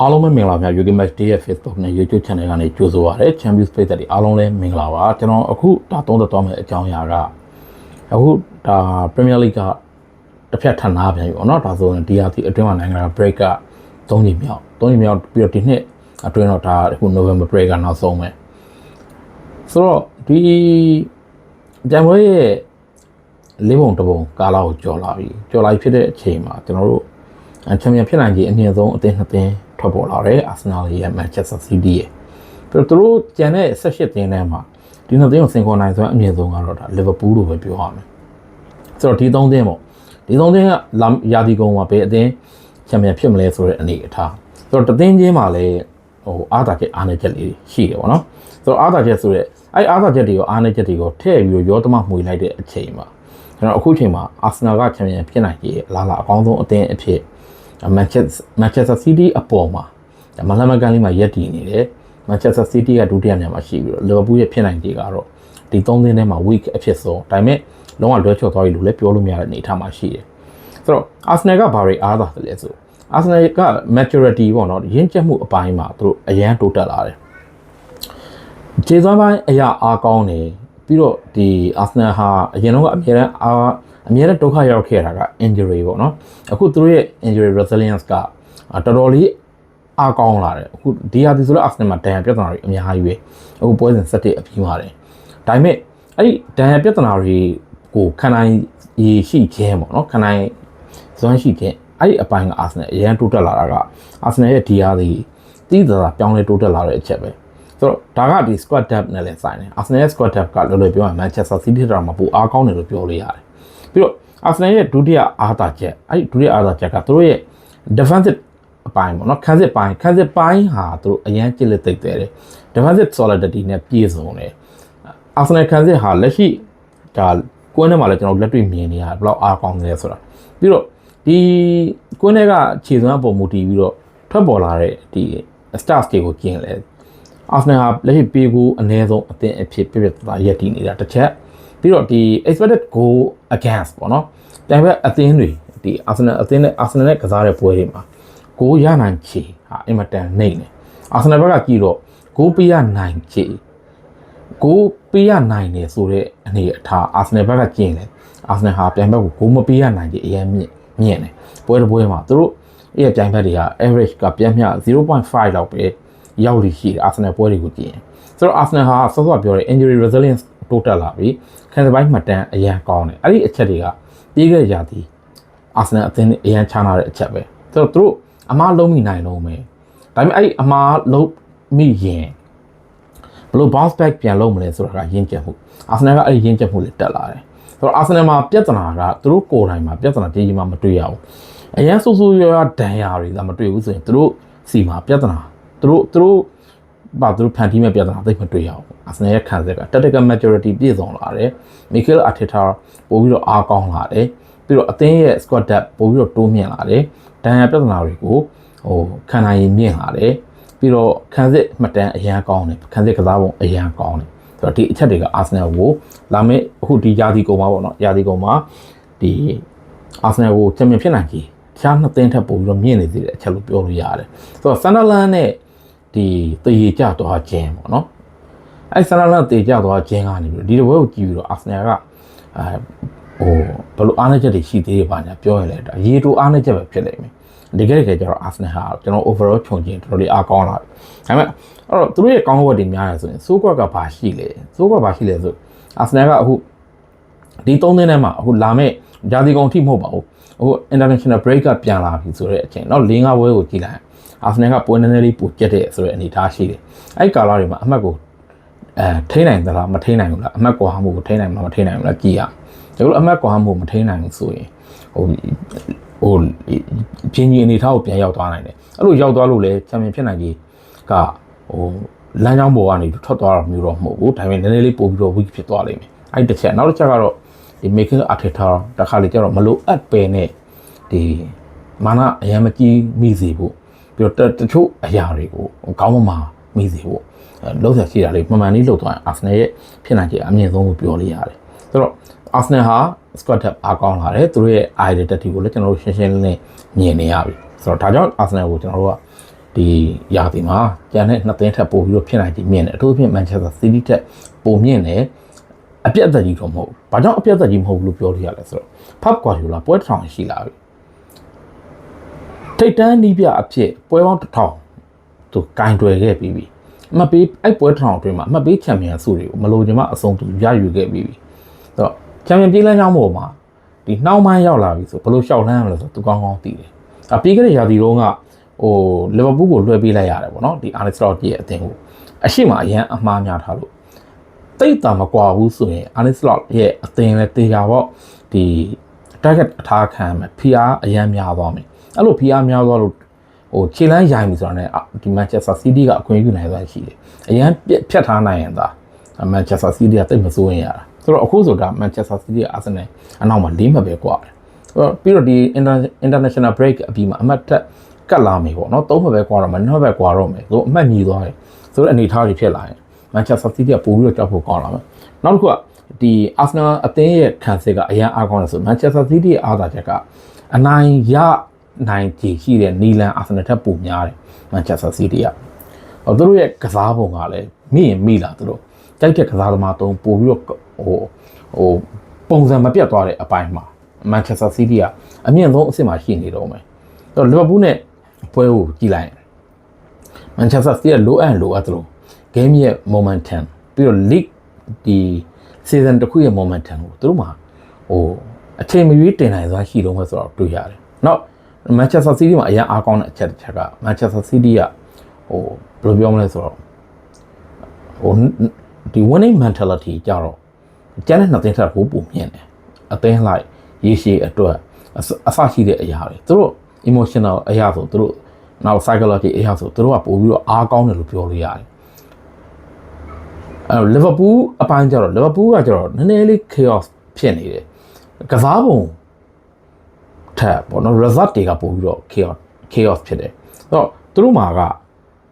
အားလုံးပဲမင်္ဂလာပါ UK Match Day ရဲ့ Facebook နဲ့ YouTube Channel ကနေကြိုဆိုပါရစေ Champions League တွေအားလုံးလည်းမင်္ဂလာပါကျွန်တော်အခုဒါသုံးသက်သွားမယ့်အကြောင်းအရာကအခုဒါ Premier League ကတစ်ဖက်ထပ်နာပြန်ပြီပေါ့နော်ဒါဆိုရင် DRT အတွင်းမှာနိုင်ငံက break က3ချိန်မြောက်3ချိန်မြောက်ပြီးတော့ဒီနှစ်အတွင်းတော့ဒါအခု November break ကနောက်ဆုံးပဲဆိုတော့ဒီဂျန်ဝဲရဲ့လေးပုံတစ်ပုံကာလာကိုကြော်လာပြီကြော်လာပြီဖြစ်တဲ့အချိန်မှာကျွန်တော်တို့ ချန်ပီယံဖြစ်နိုင်ခြေအမြင့်ဆုံးအသင်းနှစ်သင်းထွက်ပေါ်လာတယ်အာဆင်နယ်ရဲ့ Manchester City ရဲ့ပြီးတော့သူတို့ကျန်တဲ့18သင်းထဲမှာဒီနှစ်သင်းကိုစင်ခေါ်နိုင်ဆိုအမြင့်ဆုံးကတော့ဒါ Liverpool လို့ပဲပြောရမယ်ဆိုတော့ဒီသုံးသင်းပေါ့ဒီသုံးသင်းကလာယာဒီကုံမှာဘယ်အသင်းချန်ပီယံဖြစ်မလဲဆိုတဲ့အနေအထားဆိုတော့တသင်းချင်းမှာလည်းဟိုအားသာချက်အားနည်းချက်လေးရှိတယ်ပေါ့နော်ဆိုတော့အားသာချက်ဆိုတဲ့အဲ့အားသာချက်တွေကိုအားနည်းချက်တွေကိုထည့်ပြီးရောသမမှွေလိုက်တဲ့အချိန်မှာကျွန်တော်အခုချိန်မှာအာဆင်နယ်ကချန်ပီယံဖြစ်နိုင်ရဲ့အလားလာအကောင်းဆုံးအသင်းအဖြစ် Manchester Manchester City အပေါ်မှာမလမကန်လေးမှာရက်တည်နေတယ် Manchester City ကဒုတိယနေရာမှာရှိပြီးတော့ Liverpool ရဲ့ဖြစ်နိုင်ခြေကတော့ဒီ၃သင်းထဲမှာ weak အဖြစ်ဆုံးဒါပေမဲ့လုံးဝလွဲချော်သွားပြီလို့လည်းပြောလို့မရတဲ့အနေအထားမှာရှိတယ်ဆိုတော့ Arsenal ကဘာတွေအားသာတယ်လဲဆို Arsenal က maturity ပေါ့နော်ရင့်ကျက်မှုအပိုင်းမှာသူတို့အရန်တိုးတက်လာတယ်ခြေစွမ်းပိုင်းအရာအားကောင်းတယ် ပြီးတော့ဒီ Arsenal ဟာအရင်တော့ကအများအားအများနဲ့ဒုက္ခရောက်ခဲ့တာက injury ပေါ့နော်အခုသူတို့ရဲ့ injury resilience ကတော်တော်လေးအားကောင်းလာတယ်အခုဒီဟာဒီဆိုတော့ Arsenal မှာဒဏ်ရာပြဿနာတွေအများကြီးပဲအခုပွဲစဉ်7အပြီးပါတယ်ဒါပေမဲ့အဲ့ဒီဒဏ်ရာပြဿနာတွေကိုခံနိုင်ရရှိခြင်းပေါ့နော်ခံနိုင်စွမ်းရှိခြင်းအဲ့ဒီအပိုင်းက Arsenal အရန်တိုးတက်လာတာက Arsenal ရဲ့ DR တွေတီးသတာပြောင်းလဲတိုးတက်လာတဲ့အချက်ပဲ ဆိုတော့ဒါကဒီ squad depth နဲ့လည်းဆိုင်တယ် Arsenal ရဲ့ squad depth ကလောလောပြောရင် Manchester City တောင်မှပိုအားကောင်းတယ်လို့ပြောလို့ရတယ်ပြီးတော့ Arsenal ရဲ့ဒုတိယအားသာချက်အဲ့ဒီဒုတိယအားသာချက်ကသူတို့ရဲ့ defensive အပိုင်းပေါ့နော်ခန်းစစ်ပိုင်းခန်းစစ်ပိုင်းဟာသူတို့အရန်ကြစ်လက်သိပ်တယ် defensive solidity နဲ့ပြည့်စုံတယ် Arsenal ခန်းစစ်ဟာလက်ရှိဒါကွင်းထဲမှာလည်းကျွန်တော်လက်တွေ့မြင်နေရတယ်ဘယ်လောက်အားကောင်းလဲဆိုတာပြီးတော့ဒီကွင်းထဲကခြေစွမ်းပုံမူတည်ပြီးတော့ထွက်ပေါ်လာတဲ့ဒီ stars တွေကိုကျင်းလဲ Arsenal ဟာလက်ရှိပေးကိုအနည်းဆုံးအသင်းအဖြစ်ပြပြသားရက်တည်နေတာတစ်ချက်ပြီးတော့ဒီ expected goal against ပေါ့နော်တိုင်ဘက်အသင်းတွေဒီ Arsenal အသင်းနဲ့ Arsenal နဲ့ကစားတဲ့ပွဲတွေမှာကိုရနိုင်ချေဟာအင်မတန်နှိမ့်တယ် Arsenal ဘက်ကကြည့်တော့ကိုပေးရနိုင်ချေကိုပေးရနိုင်တယ်ဆိုတဲ့အနေအထား Arsenal ဘက်ကကျင်းတယ် Arsenal ဟာပြန်ဘက်ကိုကိုမပေးရနိုင်ချေအရင်မြင့်မြင့်တယ်ပွဲတစ်ပွဲမှာသူတို့အဲ့ပြိုင်ဘက်တွေက average ကပြန်မျှ0.5လောက်ပဲ ရောက်လိရှိတယ် Arsenal ပွဲတွေကိုကြည့်ရင်ဆိုတော့ Arsenal ဟာဆော့ဆော့ပြောတဲ့ injury resilience တိုးတက်လာပြီခံစားပိုင်းမှတ်တမ်းအရန်ကောင်းတယ်အဲ့ဒီအချက်တွေကပြီးခဲ့ရာသီ Arsenal အသင်းအရန်ချားနာတဲ့အချက်ပဲဆိုတော့သူတို့အမားလုံးမိနိုင်လုံးပဲဒါပေမဲ့အဲ့ဒီအမားလုံးမိရင်ဘယ်လို bounce back ပြန်လုပ်မလဲဆိုတာကရင်းချက်မှု Arsenal ကအဲ့ဒီရင်းချက်မှုလေးတက်လာတယ်ဆိုတော့ Arsenal မှာပြဿနာကသူတို့ကိုယ်တိုင်မှာပြဿနာကြီးကြီးမှမတွေ့ရဘူးအရန်ဆူဆူရွာဒဏ်ရာတွေကမတွေ့ဘူးဆိုရင်သူတို့စီမှာပြဿနာ သူတို့သူတို့ဘာသူတို့ဖန်တီးမဲ့ပြဿနာသိမတွေ့ရဘူးအာဆင်နယ်ရဲ့ခံဆက်က tactical maturity ပြည့်စုံလာတယ်မီကယ်အာတီတာပို့ပြီးတော့အားကောင်းလာတယ်ပြီးတော့အသင်းရဲ့ squad depth ပို့ပြီးတော့တိုးမြင့်လာတယ်ဒဏ်ရာပြဿနာတွေကိုဟိုခံနိုင်ရင်မြင့်လာတယ်ပြီးတော့ခံစစ်မှတ်တမ်းအရန်ကောင်းတယ်ခံစစ်ကစားပုံအရန်ကောင်းတယ်ဆိုတော့ဒီအချက်တွေကအာဆင်နယ်ကိုလာမယ့်အခုဒီယာဒီကုံမှာပေါ့နော်ယာဒီကုံမှာဒီအာဆင်နယ်ကိုချန်ပီယံဖြစ်နိုင်ကြီးတခြားနှစ်သင်းထက်ပိုပြီးတော့မြင့်နေသေးတဲ့အချက်လို့ပြောလို့ရတယ်ဆိုတော့ဆန်ဒါလန်နဲ့ ဒီတရေကြသွားခြင်းပေါ့နော်အဲ့ဆန်ဒါလန်တေကြသွားခြင်းကနေပြီးဒီတစ်ပွဲကိုကြည့်ပြီးတော့အာဆင်နယ်ကအဲဟိုဘယ်လိုအားနည်းချက်တွေရှိသေးတယ်ပါညာပြောရင်လည်းဒါရေတိုအားနည်းချက်ပဲဖြစ်နေမယ်ဒီကဲတကယ်ကျတော့အာဆင်နယ်ဟာကျွန်တော် overall ခြုံချင်းတော်တော်လေးအားကောင်းလာပြီဒါပေမဲ့အဲ့တော့သူတို့ရဲ့ကောင်းဝတ်တွေများတယ်ဆိုရင်စိုးကွက်ကဘာရှိလဲစိုးကွက်ဘာရှိလဲဆိုအာဆင်နယ်ကအခုဒီ၃သင်းထဲမှာအခုလာမဲ့ဂျာဒီကောင်ထိမဟုတ်ပါဘူးဟို international break ကပြန်လာပြီဆိုတဲ့အချိန်တော့၄၅ပွဲကိုကြည့်လိုက် အာဆင်နယ်ကပွဲနည်းနည်းလေးပိုကျက်တဲ့ဆိုတဲ့အနေအထားရှိတယ်အဲ့ကာလာတွေမှာအမှတ်ကိုအဲထိနိုင်သလားမထိနိုင်ဘူးလားအမှတ်ကွာမှုကိုထိနိုင်မလားမထိနိုင်ဘူးလားကြည့်ရကျွန်တော်အမှတ်ကွာမှုမထိနိုင်ဘူးဆိုရင်ဟိုဟိုပြင်းကြီးအနေထားကိုပြန်ရောက်သွားနိုင်တယ်အဲ့လိုရောက်သွားလို့လဲချန်ပီယံဖြစ်နိုင်ကြီးကဟိုလမ်းကြောင်းပေါ်ကနေထွက်သွားတာမျိုးတော့မဟုတ်ဘူးဒါပေမဲ့နည်းနည်းလေးပို့ပြီးတော့ weak ဖြစ်သွားလိမ့်မယ်အဲ့တစ်ချက်နောက်တစ်ချက်ကတော့ဒီ making arteta တခါလေကျတော့မလို့အပ်ပယ်နဲ့ဒီမာနအရင်မကြီးမိစေဖို့ ပြီးတော့တချို့အရာတွေကိုကောင်းမမှာမိစေဖို့လုံးဆက်ရှိတာလေးမှန်မှန်လေးလုပ်သွားရင် Arsenal ရဲ့ဖြစ်နိုင်ခြေအမြင့်ဆုံးကိုပြောလို့ရတယ်ဆိုတော့ Arsenal ဟာ squad depth အားကောင်းလာတယ်သူတို့ရဲ့ identity ကိုလည်းကျွန်တော်တို့ရှင်းရှင်းလင်းလင်းမြင်နေရပြီဆိုတော့ဒါကြောင့် Arsenal ကိုကျွန်တော်တို့ကဒီရာသီမှာကျန်တဲ့နှစ်သင်းထက်ပိုပြီးတော့ဖြစ်နိုင်ခြင်းမြင့်တယ်အထူးသဖြင့် Manchester City ထက်ပိုမြင့်တယ်အပြတ်အသက်ကြီးတော့မဟုတ်ဘူး။ဘာကြောင့်အပြတ်အသက်ကြီးမဟုတ်ဘူးလို့ပြောလို့ရလဲဆိုတော့ Pep Guardiola ပွဲတစ်ထောင်ရှိလာပြီ။ ထိတ်တန်းနီးပြအဖြစ်ပွဲပေါင်းတစ်ထောင်သူကင်တွယ်ခဲ့ပြီးပြီ။အမှတ်ပေးအဲ့ပွဲတစ်ထောင်အတွင်းမှာအမှတ်ပေးချန်ပီယံဆုတွေကိုမလိုချင်မှအဆုံးသူရယူခဲ့ပြီးပြီ။ဆိုတော့ချန်ပီယံပြေးလမ်းကြောင်းပေါ်မှာဒီနှောင်းမှန်းရောက်လာပြီဆိုဘယ်လိုရှောက်လန်းရမလဲဆိုတော့သူကောင်းကောင်းသိတယ်။အပြီးခဲ့တဲ့ရာသီတုန်းကဟိုလီဗာပူးကိုလွှဲပေးလိုက်ရတယ်ပေါ့နော်ဒီအာလက်စလော့ရဲ့အသင်းကိုအရှိမအရန်အမှားများထားလို့တိတ်တာမကွာဘူးဆိုရင်အာလက်စလော့ရဲ့အသင်းလည်းတေချာပေါ့ဒီ target အထားခံမယ်ဖီအားအရန်များသွားမယ် အဲ့လိုဖီအားများသွားလို့ဟိုခြေလန်းရိုင်ပြီဆိုတာနဲ့ဒီ Manchester City ကအခွင့်ယူနိုင်သွားရှိတယ်အရန်ဖြတ်ထားနိုင်ရင်သာ Manchester City ကတိတ်မစိုးရင်ရတာဆိုတော့အခုဆိုတာ Manchester City က Arsenal အနောက်မှာ၄မှတ်ပဲကွာတယ်ပြီးတော့ဒီ international break အပြီးမှာအမှတ်ထက်ကတ်လာမယ်ပေါ့နော်သုံးမှတ်ပဲကွာတော့မယ်နှစ်မှတ်ပဲကွာတော့မယ်ဆိုတော့အမှတ်ညီသွားတယ်ဆိုတော့အနေထားတွေဖြစ်လာရင် Manchester City ကပို့ပြီးတော့ကြောက်ဖို့ကောင်းလာမယ်နောက်တစ်ခုကဒီ Arsenal အသင်းရဲ့ခံစစ်ကအရန်အားကောင်းတယ်ဆို Manchester City ရဲ့အားသာချက်က အနိုင်ရ နိုင်ကြရှိတဲ့နီလန် Arsenal ထက်ပိုများတယ် Manchester City ကဟိုသူတို့ရဲ့ကစားပုံကလည်းမိရင်မိလာသူတို့ကြိုက်တဲ့ကစားသမားတုံးပို့ပြီးတော့ဟိုဟိုပုံစံမပြတ်သွားတဲ့အပိုင်းမှာ Manchester City ကအမြင့်ဆုံးအဆင့်မှာရှိနေတော့မယ်။အဲ့တော့ Liverpool နဲ့ပွဲကိုကြည့်လိုက်ရင် Manchester City ကလိုအပ်လိုအပ်သလို game ရဲ့ momentum ပြီးတော့ league ဒီ season တစ်ခုရဲ့ momentum ကိုသူတို့မှာဟိုအချိန်မရွေးတင်နိုင်စွာရှိတော့မှဆိုတော့တွေ့ရတယ်။နောက် Manchester City မှာအရင်အားကောင်းတဲ့အချက်တစ်ချက်က Manchester City ကဟိုဘယ်လိုပြောမလဲဆိုတော့ဟိုဒီ winning mentality ကြတော့ကျန်တဲ့နှစ်သင်းထက်ကိုပုံမြင်တယ်အသင်းလိုက်ရေရှည်အတွက်အဆရှိတဲ့အရာတွေသူတို့ emotional အရာဆိုသူတို့နောက် psychology အရာဆိုသူတို့ကပို့ပြီးတော့အားကောင်းတယ်လို့ပြောလို့ရတယ်အဲလီဗာပူးအပိုင်းကျတော့လီဗာပူးကကျတော့နည်းနည်းလေး chaos ဖြစ်နေတယ်ကစားပုံ ထက်ပေါ့နော် result တွေကပို့ပြီးတော့ chaos chaos ဖြစ်တယ်အဲ့တော့သူတို့မှာက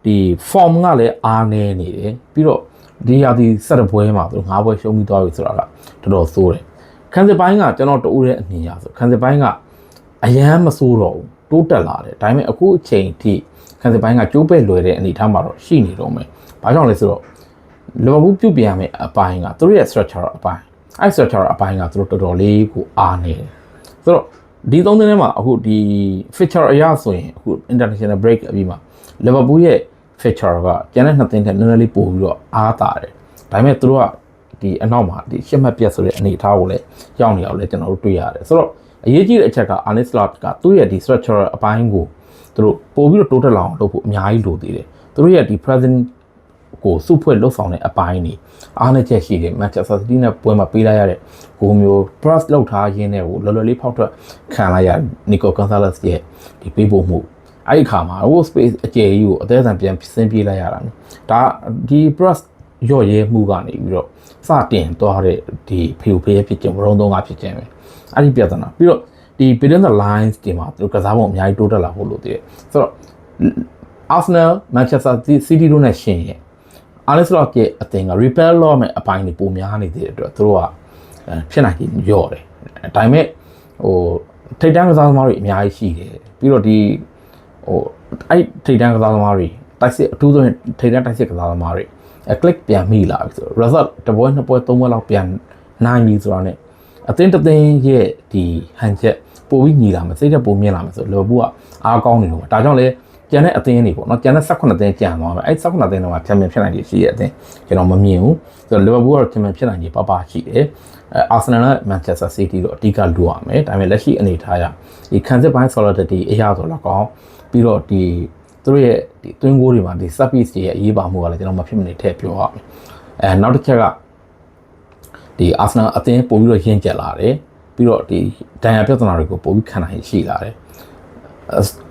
ဒီ form ကလည်းအားနည်းနေတယ်ပြီးတော့ဒီဟာဒီစက်ပွဲမှာသူတို့ငါးပွဲရှုံးပြီးသွားပြီဆိုတာကတော်တော်ဆိုးတယ်ခန်းစစ်ပိုင်းကကျွန်တော်တူးတဲ့အမြင်ရဆိုခန်းစစ်ပိုင်းကအရန်မဆိုးတော့ဘူးတိုးတက်လာတယ်ဒါပေမဲ့အခုအချိန်ထိခန်းစစ်ပိုင်းကကျိုးပဲ့လွယ်တဲ့အနေအထားမှာတော့ရှိနေတော့မယ်ဘာကြောင့်လဲဆိုတော့လီဗာပူးပြုတ်ပြန်ရမယ့်အပိုင်းကသူတို့ရဲ့ structure အပိုင်းအဲ့ structure အပိုင်းကသူတို့တော်တော်လေးကိုအားနေတယ်ဆိုတော့ ဒီသုံးသင်းထဲမှာအခုဒီ feature အရဆိုရင်အခု international break အပြီးမှာလီဗာပူးရဲ့ feature ကကျန်တဲ့နှစ်သင်းထက်နည်းနည်းလေးပိုပြီးတော့အားတာတယ်ဒါပေမဲ့သူတို့ကဒီအနောက်မှာဒီရှစ်မှတ်ပြတ်ဆိုတဲ့အနေအထားကိုလည်းရောက်နေအောင်လည်းကျွန်တော်တို့တွေ့ရတယ်ဆိုတော့အရေးကြီးတဲ့အချက်က Arne Slot ကသူ့ရဲ့ဒီ structural အပိုင်းကိုသူတို့ပို့ပြီးတော့တိုးတက်လာအောင်လုပ်ဖို့အများကြီးလိုသေးတယ်သူတို့ရဲ့ဒီ present ကိုစုဖွဲ့လှုပ်ဆောင်တဲ့အပိုင်းနေအားနဲ့ချက်ရှိတယ် Manchester City နဲ့ပွဲမှာပေးလိုက်ရတဲ့ဂိုးမျိုး press လောက်ထားရင်းနဲ့ကိုလော်လော်လေးဖောက်ထွက်ခံလိုက်ရ Nico Gonzalez ရဲ့ဒီပေးပို့မှုအဲ့ဒီခါမှာ row space အကျယ်ကြီးကိုအသေးအံပြန်ဆင်းပြေးလိုက်ရတာနော်ဒါဒီ press ရော့ရဲမှုကနေပြီးတော့စတင်သွားတဲ့ဒီဖေူဖေးဖြစ်ခြင်းဝရုံသုံးကဖြစ်ခြင်းပဲအဲ့ဒီပြဿနာပြီးတော့ဒီ between the lines ဒီမှာသူကစားပုံအများကြီးတိုးတက်လာဖို့လိုသေးတယ်ဆိုတော့ Arsenal Manchester City တို့နဲ့ရှင်ရဲ့ Alex Rock ရဲ့အသင်းက repair လုပ်မဲ့အပိုင်းတွေပုံများနေတဲ့အတွက်သူတို့ကဖြစ်နိုင်ကြီးရော့တယ်ဒါပေမဲ့ဟိုထိတ်တန်းကစားသမားတွေအများကြီးရှိတယ်ပြီးတော့ဒီဟိုအဲ့ထိတ်တန်းကစားသမားတွေတိုက်စစ်အထူးဆုံးထိတ်တန်းတိုက်စစ်ကစားသမားတွေအ click ပြန်မိလာပြီဆိုတော့ result တစ်ပွဲနှစ်ပွဲသုံးပွဲလောက်ပြန်နိုင်ပြီဆိုတာ ਨੇ အသင်းတစ်သင်းရဲ့ဒီဟန်ချက်ပိုပြီးညီလာမယ်စိတ်သက်ပိုမြင်လာမယ်ဆိုတော့လီဗာပူးကအားကောင်းနေလို့ဒါကြောင့်လေ ကျန်တဲ့အသင်းတွေပေါ့နော်ကျန်တဲ့18သင်းကျန်သွားမယ်အဲ့18သင်းတော့ချန်ပီယံဖြစ်နိုင်ခြေရှိတဲ့အသင်းကျွန်တော်မမြင်ဘူးဆိုတော့လီဗာပူးကတော့ချန်ပီယံဖြစ်နိုင်ခြေပပရှိတယ်အဲအာဆင်နယ်နဲ့မန်ချက်စတာစီးတီးတော့အဓိကလိုရမယ်ဒါပေမဲ့လက်ရှိအနေထားအရဒီခံစစ်ပိုင်း solidity အရာဆိုတော့ကောင်းပြီးတော့ဒီသူတို့ရဲ့ဒီတွင်းကိုတွေမှာဒီ service တွေရဲ့အရေးပါမှုကလည်းကျွန်တော်မဖြစ်မနေထည့်ပြောရမယ်အဲနောက်တစ်ချက်ကဒီအာဆင်နယ်အသင်းပို့ပြီးတော့ရင့်ကျက်လာတယ်ပြီးတော့ဒီဒဏ်ရာပြဿနာတွေကိုပို့ပြီးခံနိုင်ရှိလာတယ်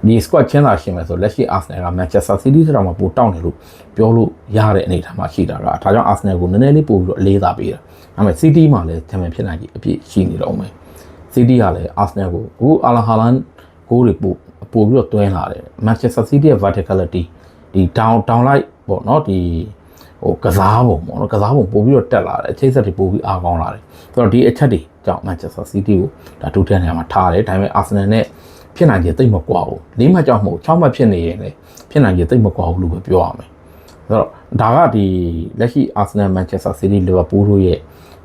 ဒီ squad ချင်းသာရှင်မယ်ဆိုလက်ရှိ Arsenal က Manchester City ဆိုတာမှာပိုတောက်နေလို့ပြောလို့ရတဲ့အနေအထားမှာရှိတာကဒါကြောင့် Arsenal ကိုနည်းနည်းလေးပို့ပြီးတော့အလေးသာပေးတာ။ဒါပေမဲ့ City မှာလည်းချန်ပီယံဖြစ်နိုင်ကြီးအပြည့်ရှိနေတော့မယ်။ City ကလည်း Arsenal ကိုအခု Alan Haaland ဂိုးတွေပို့ပို့ပြီးတော့တွင်းလာတယ်။ Manchester City ရဲ့ verticality ဒီ down down လိုက်ပေါ့နော်ဒီဟိုကစားပုံပေါ့နော်ကစားပုံပို့ပြီးတော့တက်လာတယ်အခြေဆက်တွေပို့ပြီးအားကောင်းလာတယ်ဆိုတော့ဒီအချက်တွေကြောင့် Manchester City ကိုဒါဒုတိယနေရာမှာထားတယ်ဒါပေမဲ့ Arsenal နဲ့ ဖြစ်နိုင်ခြင်းတိတ်မကွာဘူး၄မှတ်ကြောင့်မဟုတ်6မှတ်ဖြစ်နေရင်လည်းဖြစ်နိုင်ခြင်းတိတ်မကွာဘူးလို့ပဲပြောရမယ်ဆိုတော့ဒါကဒီလက်ရှိ Arsenal Manchester City Liverpool တို့ရဲ့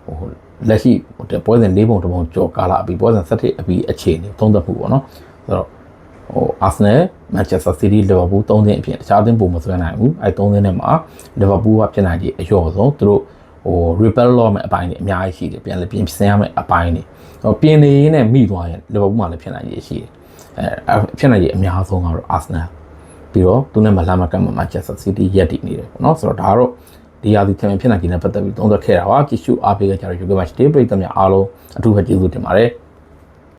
ဟိုလက်ရှိပွဲစဉ်၄ပုံတစ်ပုံကြော်ကာလာအပြီးပွဲစဉ်၁၁အပြီးအခြေအနေသုံးသပ်မှုပေါ့နော်ဆိုတော့ဟို Arsenal Manchester City Liverpool ၃သင်းအပြင်တခြားသင်းပုံမဆွဲနိုင်ဘူးအဲ၃သင်းထဲမှာ Liverpool ကဖြစ်နိုင်ခြင်းအလျော့ဆုံးသူတို့ဟို repel လုပ်မယ့်အပိုင်းတွေအများကြီးရှိတယ်ပြန်လည်းပြင်ဆင်ရမယ့်အပိုင်းတွေဟိုပြင်နေရင်းနဲ့မိသွားရင် Liverpool မှာလည်းဖြစ်နိုင်ခြင်းရှိတယ် အဲဖြစ်နိုင်ခြင်းအများဆုံးကတော့ Arsenal ပြီးတော့သူနဲ့မလှမ်းမကမ်းမှာ Manchester City ရက်တည်နေတယ်ပေါ့နော်ဆိုတော့ဒါကတော့ဒီရာသီချန်ပီယံဖြစ်နိုင်ခြင်းနဲ့ပတ်သက်ပြီးသုံးသပ်ခဲ့တာပါကြည့်ရှုအားပေးကြကြတဲ့ UK Match Day ပရိသတ်များအားလုံးအထူးပဲကျေးဇူးတင်ပါတယ်